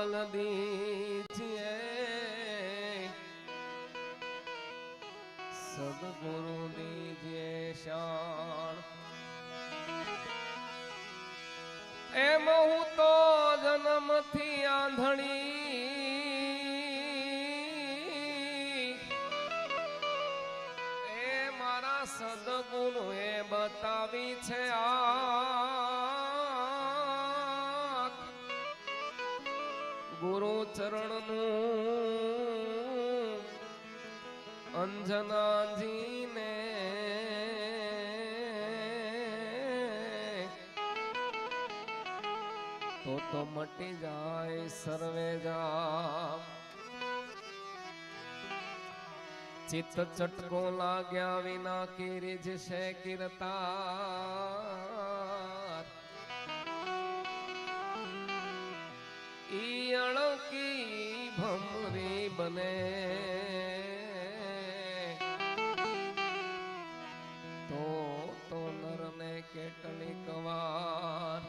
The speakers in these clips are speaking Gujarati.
મહાબલ દીજીએ સદગુરુ દીજે શાણ એમ હું તો જન્મથી આંધળી એ મારા સદગુરુ એ બતાવી છે આ ગુરુ ચરણનું અંજનાજીને તો તો મટી જાય સર્વે જામ. ચિત્ત ચટકો લાગ્યા વિના કિરીજ જશે કીર્તાર ઈ ભમરી બને. તો તો નરને કેટલીક વાર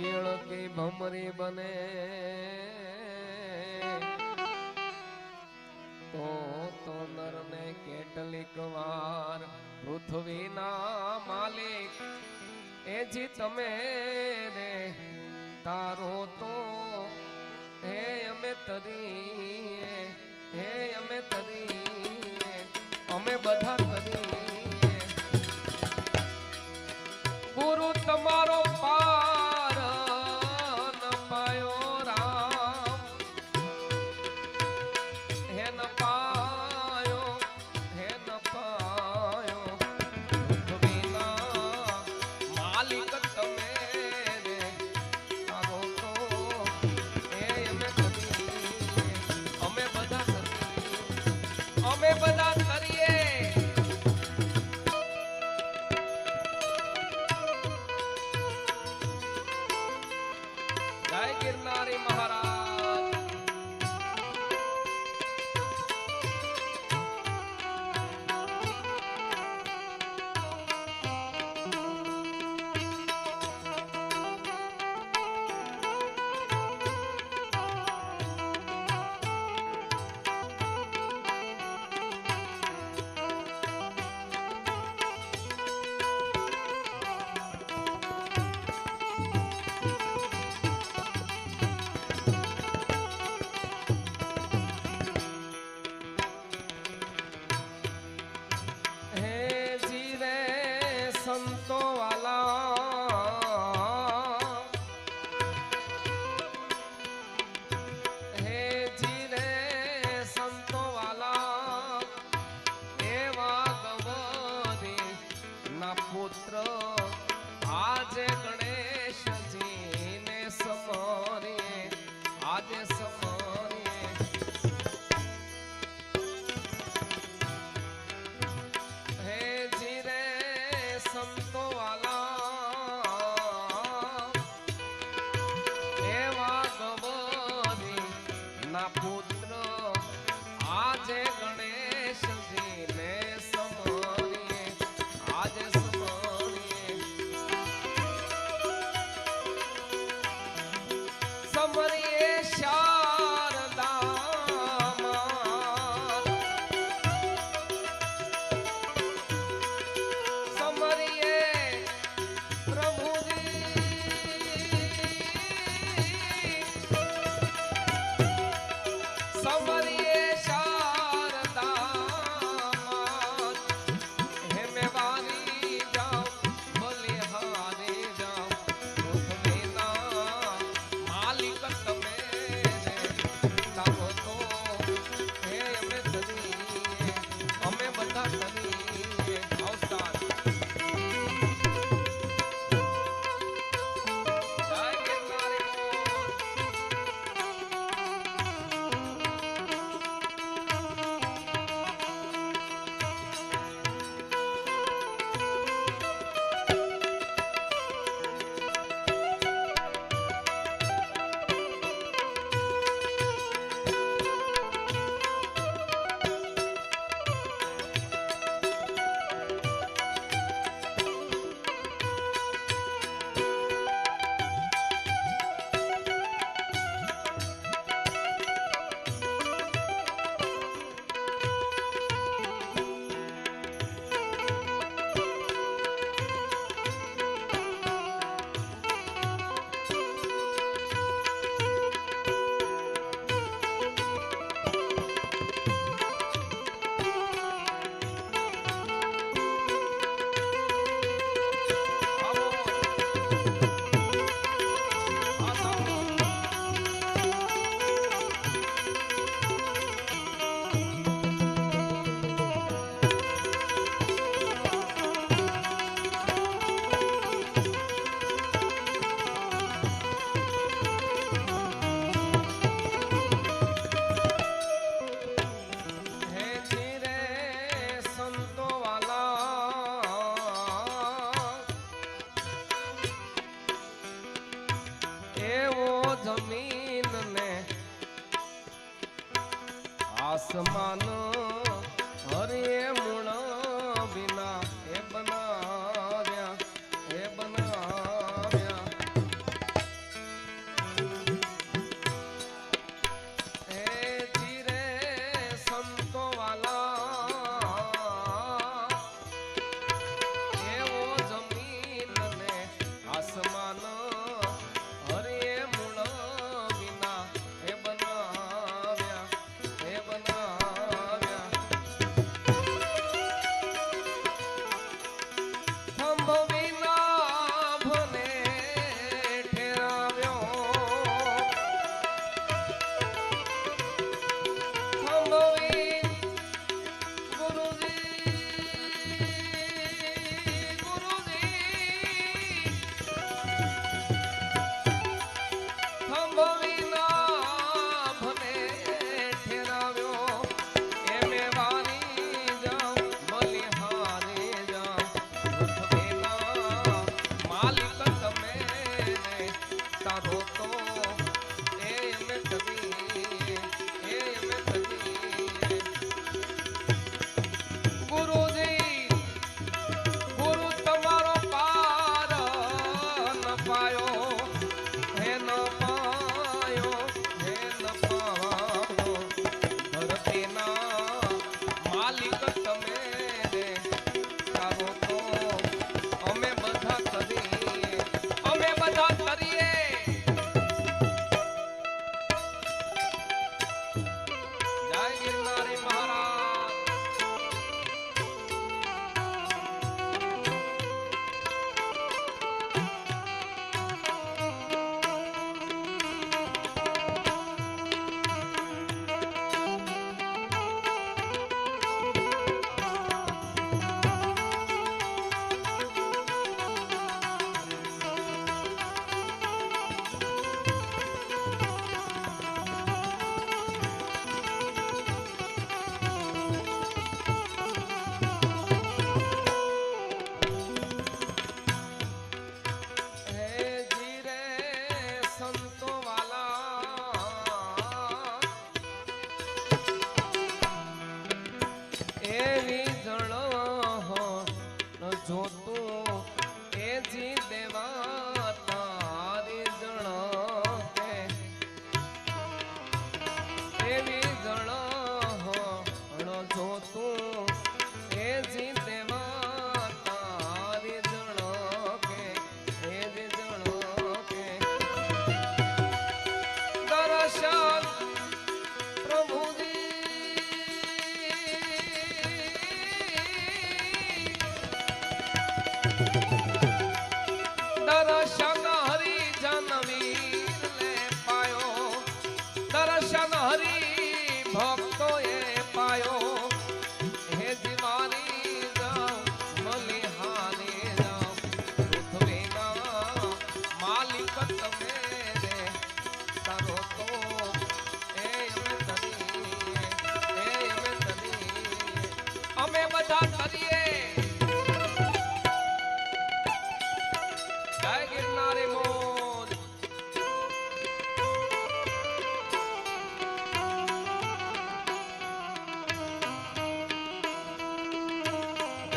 ઈયળકી ભમરી બને. તો તો નરને કેટલીક વાર પૃથ્વીના માલિક, એ જી તમે રે તારો તો હે અમે તરીએ હે અમે તરીએ અમે બધા તરીએ. ગુરુ તમારો પુત્ર. આજે ગણેશજીને आसमान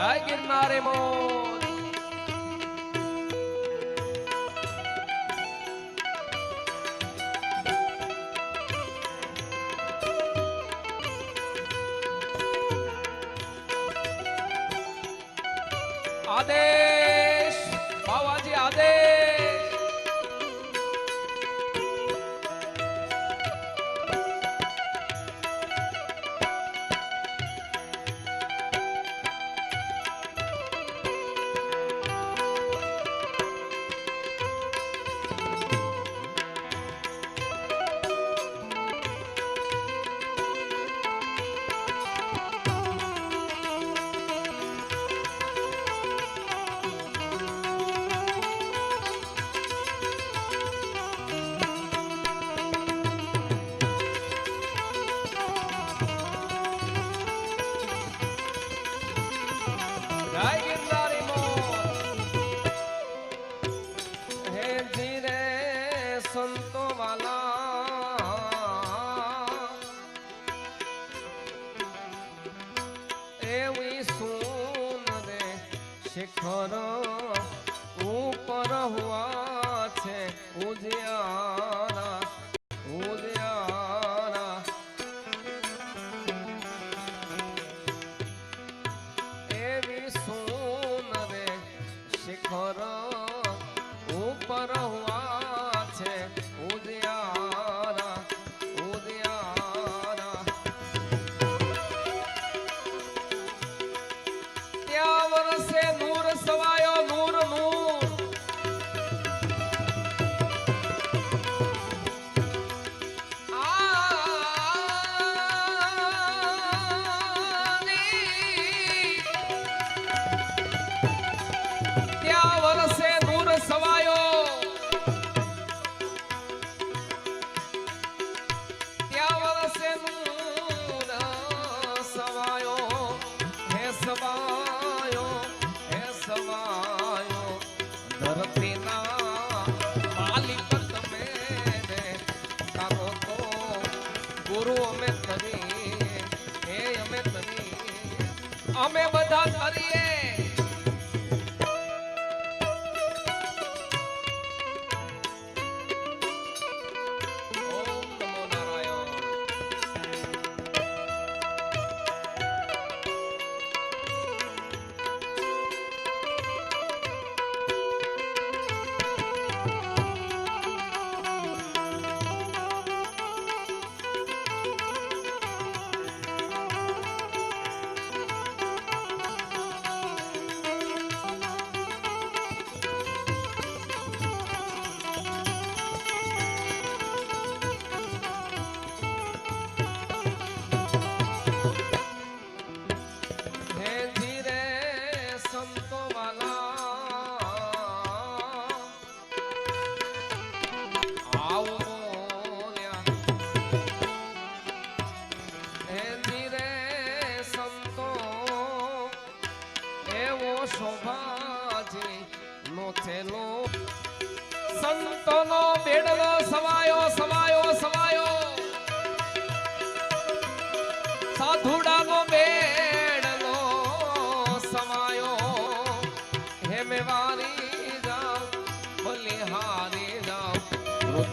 જય ગિરનારે મોજ આદેશ ਆ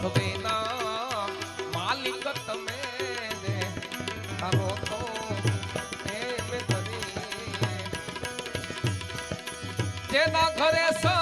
પૃથ્વીના માલિક તમે તારો તો જેના ઘરે સ